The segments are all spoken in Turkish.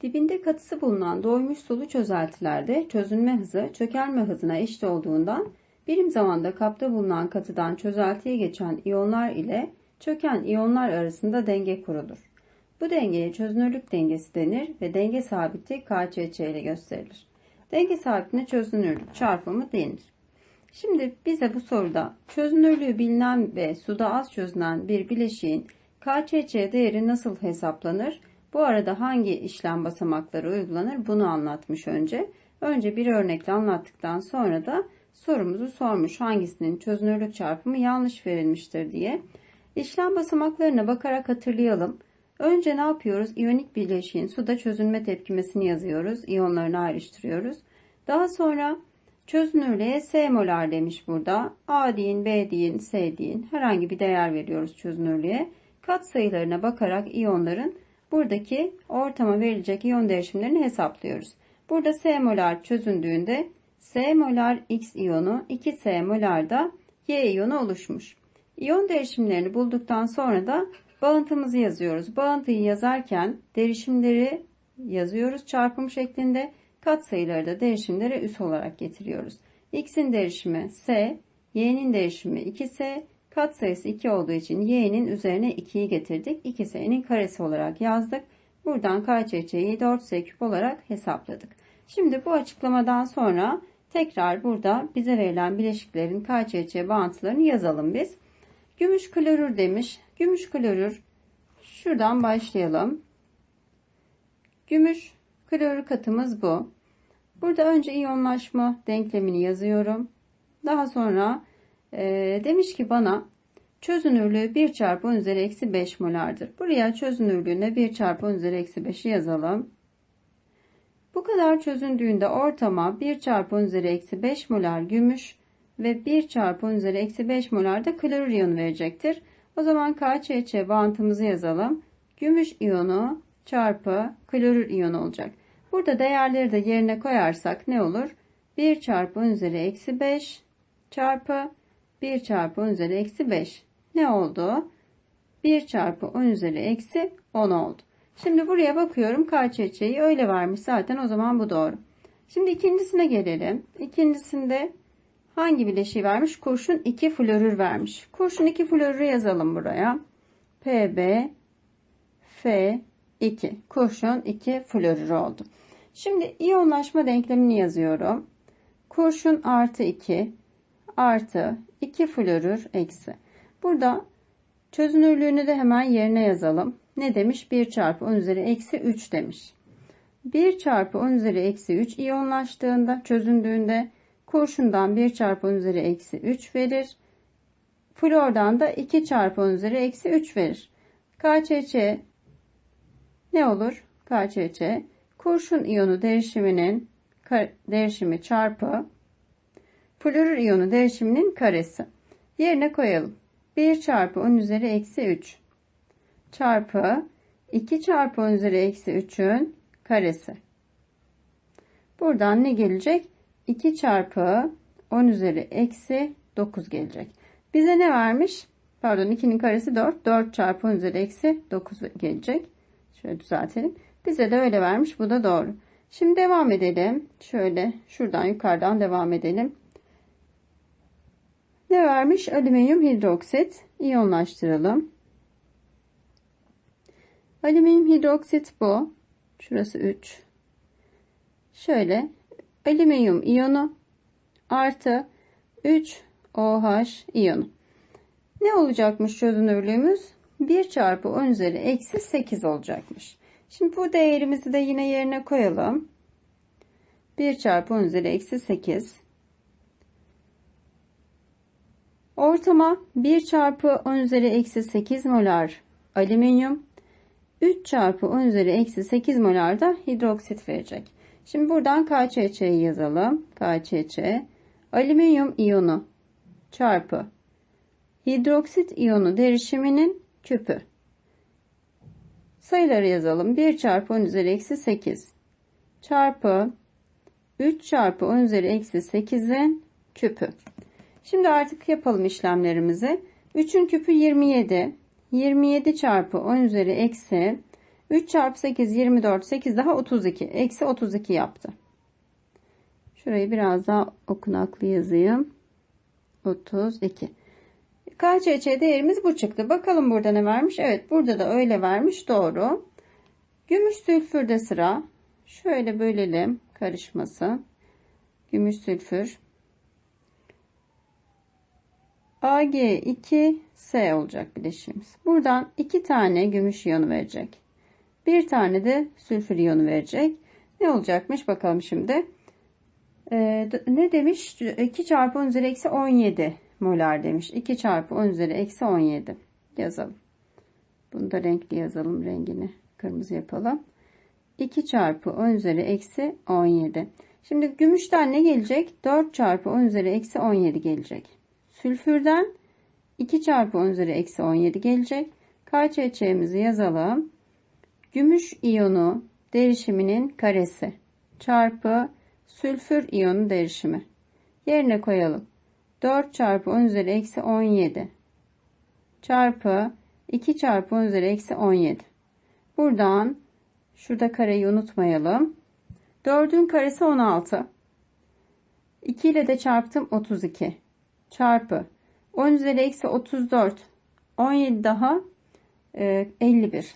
Dibinde katısı bulunan doymuş sulu çözeltilerde çözünme hızı çökelme hızına eşit olduğundan birim zamanda kapta bulunan katıdan çözeltiye geçen iyonlar ile çöken iyonlar arasında denge kurulur. Bu dengeye çözünürlük dengesi denir ve denge sabiti KÇÇ ile gösterilir. Denge sabitine çözünürlük çarpımı denir. Şimdi bize bu soruda çözünürlüğü bilinen ve suda az çözünen bir bileşiğin KÇÇ değeri nasıl hesaplanır? Bu arada hangi işlem basamakları uygulanır? Bunu anlatmış önce. Önce bir örnekle anlattıktan sonra da sorumuzu sormuş hangisinin çözünürlük çarpımı yanlış verilmiştir diye. İşlem basamaklarına bakarak hatırlayalım. Önce ne yapıyoruz? İyonik bileşiğin suda çözünme tepkimesini yazıyoruz. İyonlarını ayrıştırıyoruz. Daha sonra çözünürlüğe S molar demiş burada. A deyin, B deyin, S deyin. Herhangi bir değer veriyoruz çözünürlüğe. Kat sayılarına bakarak iyonların buradaki ortama verilecek iyon değişimlerini hesaplıyoruz. Burada S molar çözündüğünde S molar X iyonu 2S molar da Y iyonu oluşmuş. İyon değişimlerini bulduktan sonra da bağıntımızı yazıyoruz. Bağıntıyı yazarken derişimleri yazıyoruz çarpım şeklinde. Kat sayıları da derişimlere üs olarak getiriyoruz. X'in derişimi S, Y'nin derişimi 2S, kat sayısı 2 olduğu için Y'nin üzerine 2'yi getirdik. 2S'nin karesi olarak yazdık. Buradan KÇÇ'yi 4S küp olarak hesapladık. Şimdi bu açıklamadan sonra tekrar burada bize verilen bileşiklerin KÇÇ bağıntılarını yazalım biz. Gümüş klorür demiş. Gümüş klorür şuradan başlayalım. Gümüş klorür katımız bu. Burada önce iyonlaşma denklemini yazıyorum. Daha sonra e, demiş ki bana çözünürlüğü 1 çarpı 10 üzeri eksi 5 molardır. Buraya çözünürlüğüne 1 çarpı 10 üzeri eksi 5'i yazalım. Bu kadar çözündüğünde ortama 1 çarpı 10 üzeri eksi 5 molar gümüş ve 1 çarpı 10 üzeri eksi 5 molar da klorür iyonu verecektir. O zaman KÇÇ bağıntımızı yazalım. Gümüş iyonu çarpı klorür iyonu olacak. Burada değerleri de yerine koyarsak ne olur? 1 çarpı 10 üzeri eksi 5 çarpı 1 çarpı 10 üzeri eksi 5. Ne oldu? 1 çarpı 10 üzeri eksi 10 oldu. Şimdi buraya bakıyorum KÇÇ'yi öyle vermiş zaten o zaman bu doğru. Şimdi ikincisine gelelim. İkincisinde hangi bileşiği vermiş? Kurşun 2 florür vermiş. Kurşun 2 florürü yazalım buraya. PB F2 kurşun 2 florür oldu. Şimdi iyonlaşma denklemini yazıyorum. Kurşun artı 2 artı 2 florür eksi. Burada çözünürlüğünü de hemen yerine yazalım. Ne demiş? 1 çarpı 10 üzeri eksi 3 demiş. 1 çarpı 10 üzeri eksi 3 iyonlaştığında çözündüğünde kurşundan 1 çarpı 10 üzeri eksi 3 verir. Flordan da 2 çarpı 10 üzeri eksi 3 verir. KÇÇ ne olur? KÇÇ kurşun iyonu derişiminin derişimi çarpı florür iyonu derişiminin karesi. Yerine koyalım. 1 çarpı 10 üzeri eksi 3 çarpı 2 çarpı 10 üzeri eksi 3'ün karesi. Buradan ne gelecek? 2 çarpı 10 üzeri eksi 9 gelecek. Bize ne vermiş? Pardon 2'nin karesi 4. 4 çarpı 10 üzeri eksi 9 gelecek. Şöyle düzeltelim. Bize de öyle vermiş. Bu da doğru. Şimdi devam edelim. Şöyle şuradan yukarıdan devam edelim. Ne vermiş? Alüminyum hidroksit. İyonlaştıralım. Alüminyum hidroksit bu. Şurası 3. Şöyle alüminyum iyonu artı 3 OH iyonu. Ne olacakmış çözünürlüğümüz? 1 çarpı 10 üzeri eksi 8 olacakmış. Şimdi bu değerimizi de yine yerine koyalım. 1 çarpı 10 üzeri eksi 8. Ortama 1 çarpı 10 üzeri eksi 8 molar alüminyum 3 çarpı 10 üzeri eksi 8 molar da hidroksit verecek. Şimdi buradan KÇÇ'yi yazalım. KÇÇ alüminyum iyonu çarpı hidroksit iyonu derişiminin küpü. Sayıları yazalım. 1 çarpı 10 üzeri eksi 8 çarpı 3 çarpı 10 üzeri eksi 8'in küpü. Şimdi artık yapalım işlemlerimizi. 3'ün küpü 27. 27 çarpı 10 üzeri eksi 3 çarpı 8 24 8 daha 32 eksi 32 yaptı. Şurayı biraz daha okunaklı yazayım. 32. KCC değerimiz bu çıktı. Bakalım burada ne vermiş? Evet burada da öyle vermiş. Doğru. Gümüş sülfürde sıra. Şöyle bölelim karışmasın. Gümüş sülfür. Ag2S olacak bileşiğimiz. Buradan iki tane gümüş iyonu verecek. Bir tane de sülfür iyonu verecek. Ne olacakmış bakalım şimdi. Ee, ne demiş? 2 çarpı 10 üzeri eksi 17 molar demiş. 2 çarpı 10 üzeri eksi 17 yazalım. Bunu da renkli yazalım rengini. Kırmızı yapalım. 2 çarpı 10 üzeri eksi 17. Şimdi gümüşten ne gelecek? 4 çarpı 10 üzeri eksi 17 gelecek. Sülfürden 2 çarpı 10 üzeri eksi 17 gelecek. KÇÇ'mizi yazalım. Gümüş iyonu derişiminin karesi çarpı sülfür iyonu derişimi. Yerine koyalım. 4 çarpı 10 üzeri eksi 17 çarpı 2 çarpı 10 üzeri eksi 17. Buradan şurada kareyi unutmayalım. 4'ün karesi 16. 2 ile de çarptım 32 çarpı 10 üzeri eksi 34 17 daha e, 51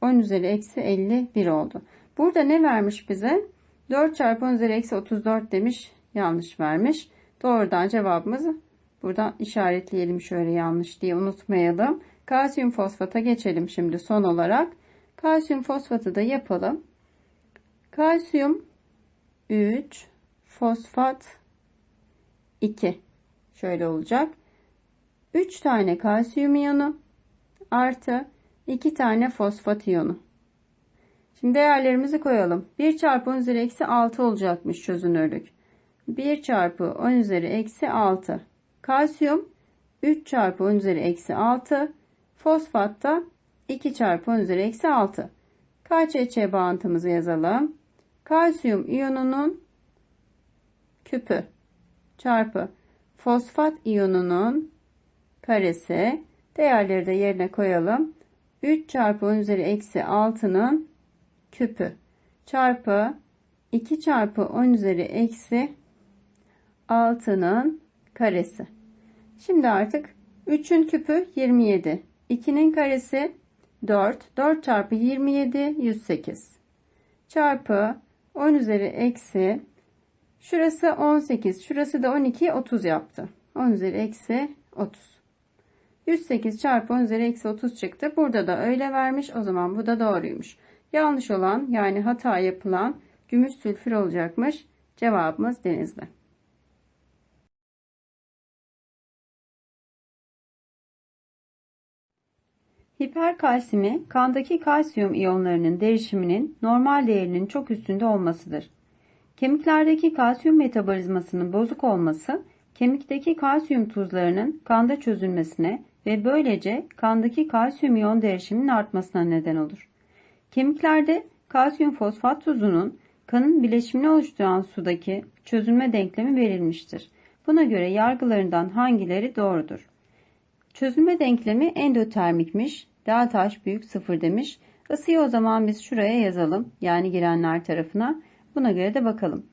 10 üzeri eksi 51 oldu. Burada ne vermiş bize? 4 çarpı 10 üzeri eksi 34 demiş. Yanlış vermiş. Doğrudan cevabımızı buradan işaretleyelim şöyle yanlış diye unutmayalım. Kalsiyum fosfata geçelim şimdi son olarak. Kalsiyum fosfatı da yapalım. Kalsiyum 3 fosfat 2 şöyle olacak. 3 tane kalsiyum iyonu artı 2 tane fosfat iyonu. Şimdi değerlerimizi koyalım. 1 çarpı 10 üzeri eksi 6 olacakmış çözünürlük. 1 çarpı 10 üzeri eksi 6. Kalsiyum 3 çarpı 10 üzeri eksi 6. Fosfat da 2 çarpı 10 üzeri eksi 6. KÇÇ bağıntımızı yazalım. Kalsiyum iyonunun küpü çarpı fosfat iyonunun karesi değerleri de yerine koyalım. 3 çarpı 10 üzeri eksi 6'nın küpü çarpı 2 çarpı 10 üzeri eksi 6'nın karesi. Şimdi artık 3'ün küpü 27. 2'nin karesi 4. 4 çarpı 27 108. Çarpı 10 üzeri eksi şurası 18. Şurası da 12 30 yaptı. 10 üzeri eksi 30. 108 çarpı 10 üzeri eksi 30 çıktı. Burada da öyle vermiş. O zaman bu da doğruymuş. Yanlış olan yani hata yapılan gümüş sülfür olacakmış. Cevabımız denizli. Hiperkalsimi kandaki kalsiyum iyonlarının derişiminin normal değerinin çok üstünde olmasıdır. Kemiklerdeki kalsiyum metabolizmasının bozuk olması, kemikteki kalsiyum tuzlarının kanda çözülmesine ve böylece kandaki kalsiyum iyon derişiminin artmasına neden olur. Kemiklerde kalsiyum fosfat tuzunun kanın bileşimini oluşturan sudaki çözülme denklemi verilmiştir. Buna göre yargılarından hangileri doğrudur? Çözülme denklemi endotermikmiş. Delta H büyük sıfır demiş. Isıyı o zaman biz şuraya yazalım. Yani girenler tarafına. Buna göre de bakalım.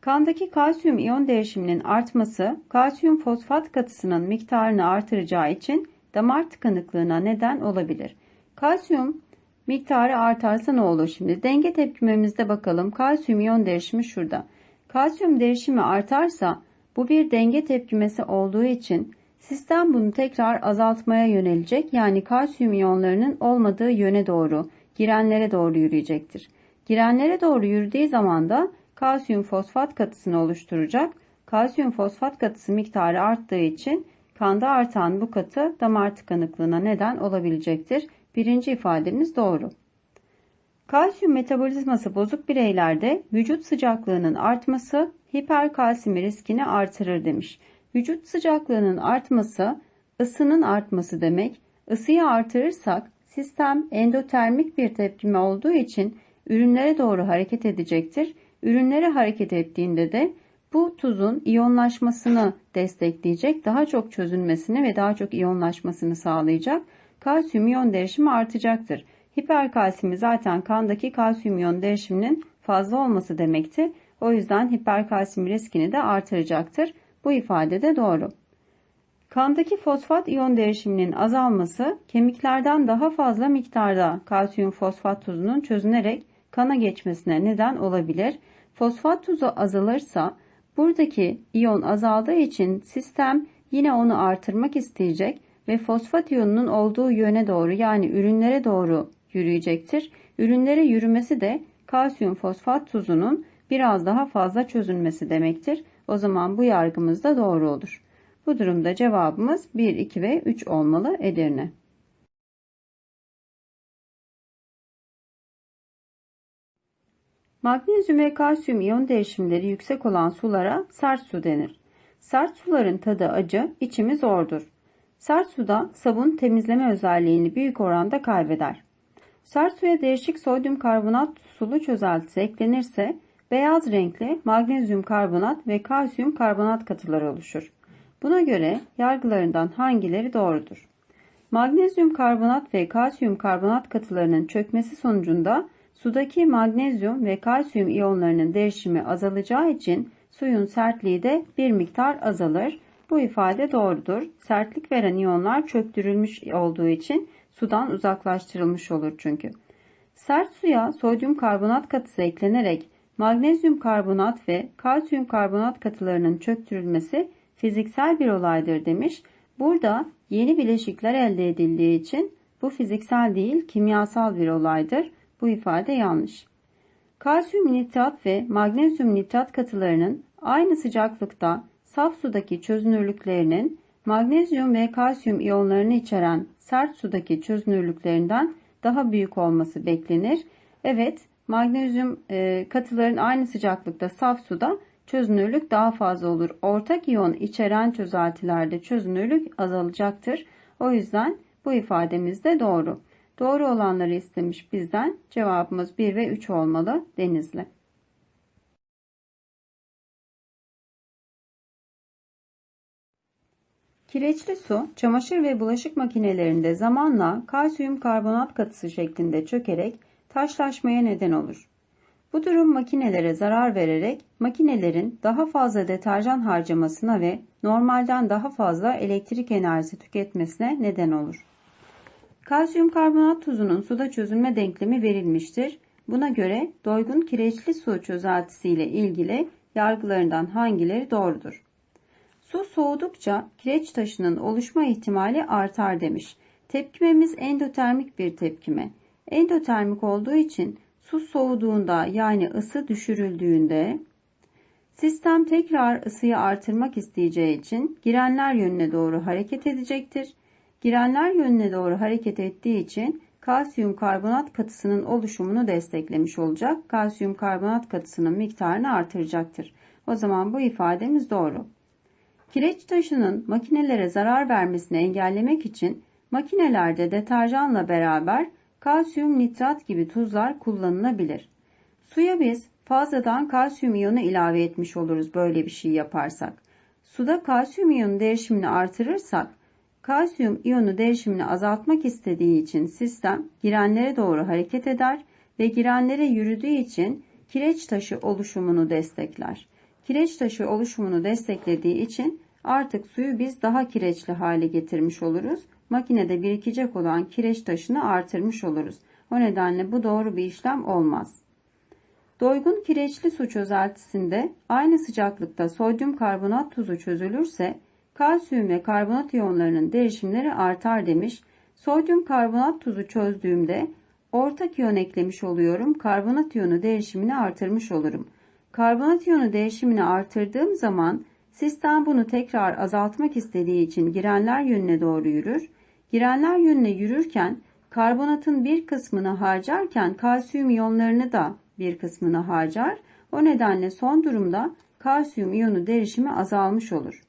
Kandaki kalsiyum iyon derişiminin artması kalsiyum fosfat katısının miktarını artıracağı için damar tıkanıklığına neden olabilir. Kalsiyum miktarı artarsa ne olur şimdi? Denge tepkimemizde bakalım. Kalsiyum iyon derişimi şurada. Kalsiyum derişimi artarsa bu bir denge tepkimesi olduğu için sistem bunu tekrar azaltmaya yönelecek. Yani kalsiyum iyonlarının olmadığı yöne doğru, girenlere doğru yürüyecektir. Girenlere doğru yürüdüğü zaman da kalsiyum fosfat katısını oluşturacak. Kalsiyum fosfat katısı miktarı arttığı için kanda artan bu katı damar tıkanıklığına neden olabilecektir. Birinci ifademiz doğru. Kalsiyum metabolizması bozuk bireylerde vücut sıcaklığının artması hiperkalsimi riskini artırır demiş. Vücut sıcaklığının artması ısının artması demek. Isıyı artırırsak sistem endotermik bir tepkime olduğu için ürünlere doğru hareket edecektir. Ürünlere hareket ettiğinde de bu tuzun iyonlaşmasını destekleyecek, daha çok çözülmesini ve daha çok iyonlaşmasını sağlayacak. Kalsiyum iyon derişimi artacaktır. Hiperkalsimi zaten kandaki kalsiyum iyon değişiminin fazla olması demekti. O yüzden hiperkalsimi riskini de artıracaktır. Bu ifade de doğru. Kandaki fosfat iyon değişiminin azalması kemiklerden daha fazla miktarda kalsiyum fosfat tuzunun çözünerek kana geçmesine neden olabilir. Fosfat tuzu azalırsa buradaki iyon azaldığı için sistem yine onu artırmak isteyecek ve fosfat iyonunun olduğu yöne doğru yani ürünlere doğru yürüyecektir. Ürünlere yürümesi de kalsiyum fosfat tuzunun biraz daha fazla çözülmesi demektir. O zaman bu yargımız da doğru olur. Bu durumda cevabımız 1, 2 ve 3 olmalı Edirne. Magnezyum ve kalsiyum iyon değişimleri yüksek olan sulara sert su denir. Sert suların tadı acı, içimi zordur. Sert suda sabun temizleme özelliğini büyük oranda kaybeder. Sert suya değişik sodyum karbonat sulu çözeltisi eklenirse beyaz renkli magnezyum karbonat ve kalsiyum karbonat katıları oluşur. Buna göre yargılarından hangileri doğrudur? Magnezyum karbonat ve kalsiyum karbonat katılarının çökmesi sonucunda sudaki magnezyum ve kalsiyum iyonlarının değişimi azalacağı için suyun sertliği de bir miktar azalır. Bu ifade doğrudur. Sertlik veren iyonlar çöktürülmüş olduğu için sudan uzaklaştırılmış olur çünkü. Sert suya sodyum karbonat katısı eklenerek magnezyum karbonat ve kalsiyum karbonat katılarının çöktürülmesi fiziksel bir olaydır demiş. Burada yeni bileşikler elde edildiği için bu fiziksel değil kimyasal bir olaydır. Bu ifade yanlış. Kalsiyum nitrat ve magnezyum nitrat katılarının aynı sıcaklıkta saf sudaki çözünürlüklerinin magnezyum ve kalsiyum iyonlarını içeren sert sudaki çözünürlüklerinden daha büyük olması beklenir. Evet, magnezyum e, katıların aynı sıcaklıkta saf suda çözünürlük daha fazla olur. Ortak iyon içeren çözeltilerde çözünürlük azalacaktır. O yüzden bu ifademiz de doğru. Doğru olanları istemiş bizden. Cevabımız 1 ve 3 olmalı. Denizli. Kireçli su, çamaşır ve bulaşık makinelerinde zamanla kalsiyum karbonat katısı şeklinde çökerek taşlaşmaya neden olur. Bu durum makinelere zarar vererek makinelerin daha fazla deterjan harcamasına ve normalden daha fazla elektrik enerjisi tüketmesine neden olur. Kalsiyum karbonat tuzunun suda çözülme denklemi verilmiştir. Buna göre doygun kireçli su çözeltisi ile ilgili yargılarından hangileri doğrudur? Su soğudukça kireç taşının oluşma ihtimali artar demiş. Tepkimemiz endotermik bir tepkime. Endotermik olduğu için su soğuduğunda yani ısı düşürüldüğünde sistem tekrar ısıyı artırmak isteyeceği için girenler yönüne doğru hareket edecektir. Girenler yönüne doğru hareket ettiği için kalsiyum karbonat katısının oluşumunu desteklemiş olacak. Kalsiyum karbonat katısının miktarını artıracaktır. O zaman bu ifademiz doğru. Kireç taşının makinelere zarar vermesini engellemek için makinelerde deterjanla beraber kalsiyum nitrat gibi tuzlar kullanılabilir. Suya biz fazladan kalsiyum iyonu ilave etmiş oluruz böyle bir şey yaparsak. Suda kalsiyum iyonu değişimini artırırsak kalsiyum iyonu değişimini azaltmak istediği için sistem girenlere doğru hareket eder ve girenlere yürüdüğü için kireç taşı oluşumunu destekler. Kireç taşı oluşumunu desteklediği için artık suyu biz daha kireçli hale getirmiş oluruz. Makinede birikecek olan kireç taşını artırmış oluruz. O nedenle bu doğru bir işlem olmaz. Doygun kireçli su çözeltisinde aynı sıcaklıkta sodyum karbonat tuzu çözülürse kalsiyum ve karbonat iyonlarının değişimleri artar demiş. Sodyum karbonat tuzu çözdüğümde ortak iyon eklemiş oluyorum. Karbonat iyonu değişimini artırmış olurum. Karbonat iyonu değişimini artırdığım zaman sistem bunu tekrar azaltmak istediği için girenler yönüne doğru yürür. Girenler yönüne yürürken karbonatın bir kısmını harcarken kalsiyum iyonlarını da bir kısmını harcar. O nedenle son durumda kalsiyum iyonu derişimi azalmış olur.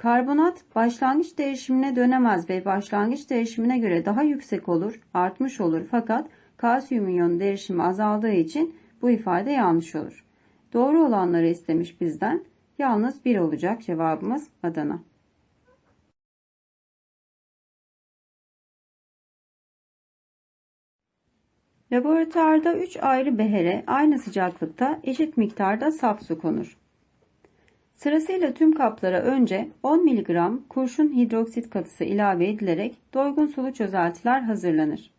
Karbonat başlangıç değişimine dönemez ve başlangıç değişimine göre daha yüksek olur, artmış olur fakat kalsiyum iyonu derişimi azaldığı için bu ifade yanlış olur. Doğru olanları istemiş bizden. Yalnız bir olacak cevabımız Adana. Laboratuvarda 3 ayrı behere aynı sıcaklıkta eşit miktarda saf su konur. Sırasıyla tüm kaplara önce 10 mg kurşun hidroksit katısı ilave edilerek doygun sulu çözeltiler hazırlanır.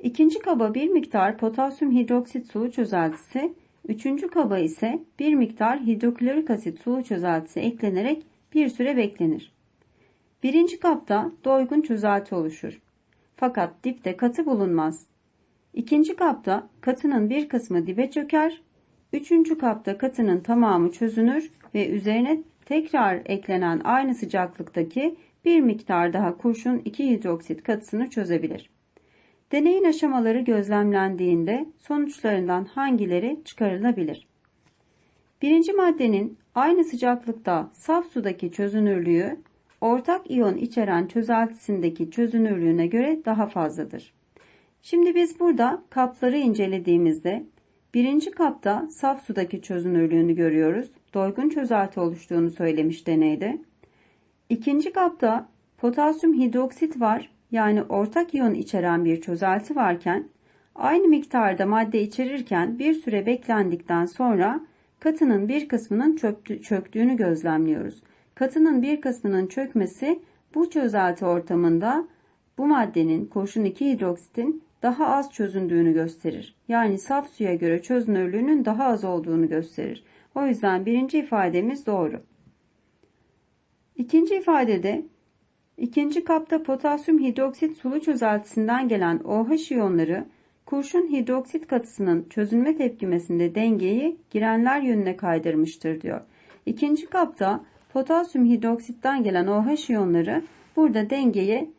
İkinci kaba bir miktar potasyum hidroksit sulu çözeltisi, üçüncü kaba ise bir miktar hidroklorik asit sulu çözeltisi eklenerek bir süre beklenir. Birinci kapta doygun çözelti oluşur. Fakat dipte katı bulunmaz. İkinci kapta katının bir kısmı dibe çöker, üçüncü kapta katının tamamı çözünür ve üzerine tekrar eklenen aynı sıcaklıktaki bir miktar daha kurşun 2 hidroksit katısını çözebilir. Deneyin aşamaları gözlemlendiğinde sonuçlarından hangileri çıkarılabilir? Birinci maddenin aynı sıcaklıkta saf sudaki çözünürlüğü ortak iyon içeren çözeltisindeki çözünürlüğüne göre daha fazladır. Şimdi biz burada kapları incelediğimizde birinci kapta saf sudaki çözünürlüğünü görüyoruz. Doygun çözelti oluştuğunu söylemiş deneyde. İkinci kapta potasyum hidroksit var yani ortak iyon içeren bir çözelti varken aynı miktarda madde içerirken bir süre beklendikten sonra katının bir kısmının çöktüğünü gözlemliyoruz. Katının bir kısmının çökmesi bu çözelti ortamında bu maddenin kurşun 2 hidroksitin daha az çözündüğünü gösterir. Yani saf suya göre çözünürlüğünün daha az olduğunu gösterir. O yüzden birinci ifademiz doğru. İkinci ifadede ikinci kapta potasyum hidroksit sulu çözeltisinden gelen OH iyonları kurşun hidroksit katısının çözünme tepkimesinde dengeyi girenler yönüne kaydırmıştır diyor. İkinci kapta potasyum hidroksitten gelen OH iyonları burada dengeyi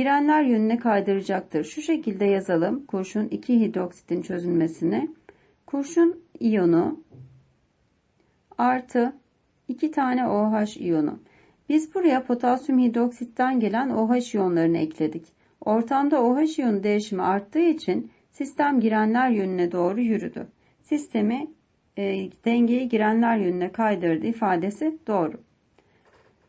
girenler yönüne kaydıracaktır. Şu şekilde yazalım kurşun 2 hidroksitin çözünmesini. Kurşun iyonu artı 2 tane OH iyonu. Biz buraya potasyum hidroksitten gelen OH iyonlarını ekledik. Ortamda OH iyonu değişimi arttığı için sistem girenler yönüne doğru yürüdü. Sistemi e, dengeyi girenler yönüne kaydırdı ifadesi doğru.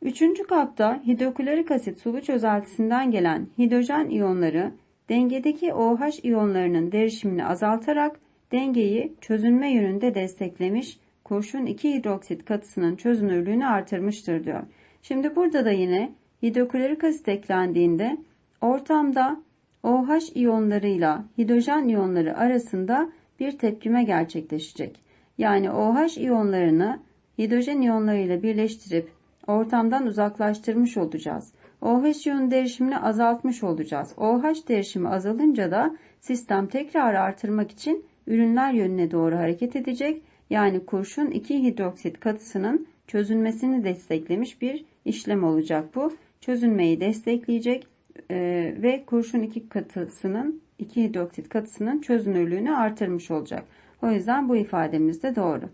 Üçüncü kapta hidroklorik asit sulu çözeltisinden gelen hidrojen iyonları dengedeki OH iyonlarının derişimini azaltarak dengeyi çözünme yönünde desteklemiş, kurşun 2 hidroksit katısının çözünürlüğünü artırmıştır diyor. Şimdi burada da yine hidroklorik asit eklendiğinde ortamda OH iyonlarıyla hidrojen iyonları arasında bir tepkime gerçekleşecek. Yani OH iyonlarını hidrojen iyonlarıyla birleştirip ortamdan uzaklaştırmış olacağız. OH iyon derişimini azaltmış olacağız. OH derişimi azalınca da sistem tekrar artırmak için ürünler yönüne doğru hareket edecek. Yani kurşun 2 hidroksit katısının çözünmesini desteklemiş bir işlem olacak bu. Çözünmeyi destekleyecek e, ve kurşun 2 katısının 2 hidroksit katısının çözünürlüğünü artırmış olacak. O yüzden bu ifademiz de doğru.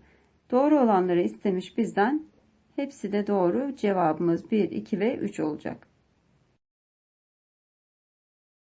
Doğru olanları istemiş bizden. Hepsi de doğru. Cevabımız 1, 2 ve 3 olacak.